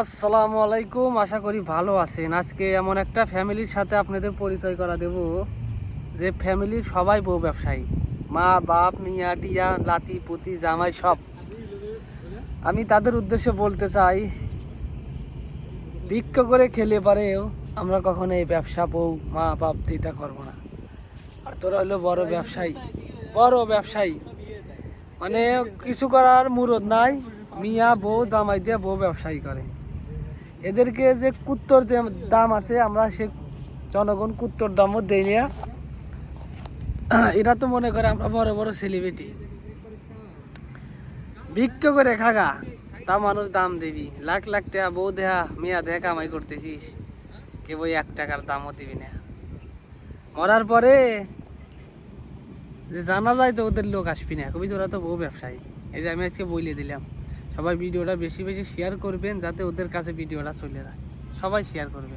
আসসালামু আলাইকুম, আশা করি ভালো আছেন। আজকে এমন একটা ফ্যামিলির সাথে আপনাদের পরিচয় করা দেব, যে ফ্যামিলির সবাই বউ ব্যবসায়ী। মা, বাপ, মিয়া, টিয়া, লাতি, পুতি, জামাই, সব। আমি তাদের উদ্দেশ্যে বলতে চাই, ভিক্ষ করে খেলে পারেও আমরা কখনো এই ব্যবসা বউ, মা, বাপ দিতে করব না। আর তোরা হলো বড় ব্যবসায়ী বড় ব্যবসায়ী। মানে কিছু করার মুরদ নাই, মিয়া বউ, জামাই দিয়ে বউ ব্যবসায়ী করে। এদেরকে যে কুত্তর যে দাম আছে, আমরা সে জনগণ কুত্তর দামও দেই না। এরা তো মনে করে আমরা বড় বড় সেলিব্রিটি ভিক্ষ করে খাগা, তা মানুষ দাম দিবি। লাখ লাখ টাকা বউ দেহা, মেয়া দেহা কামাই করতেছিস কে বই এক টাকার দামও দিবি না। মরার পরে যে জানা যায় তো ওদের লোক আসবি না। কবি তোরা তো বউ ব্যবসায়ী। এই যে আমি আজকে বইলে দিলাম। সবাই ভিডিওটা বেশি বেশি শেয়ার করবেন যাতে ওদের কাছে ভিডিওটা চলে যায়। সবাই শেয়ার করবে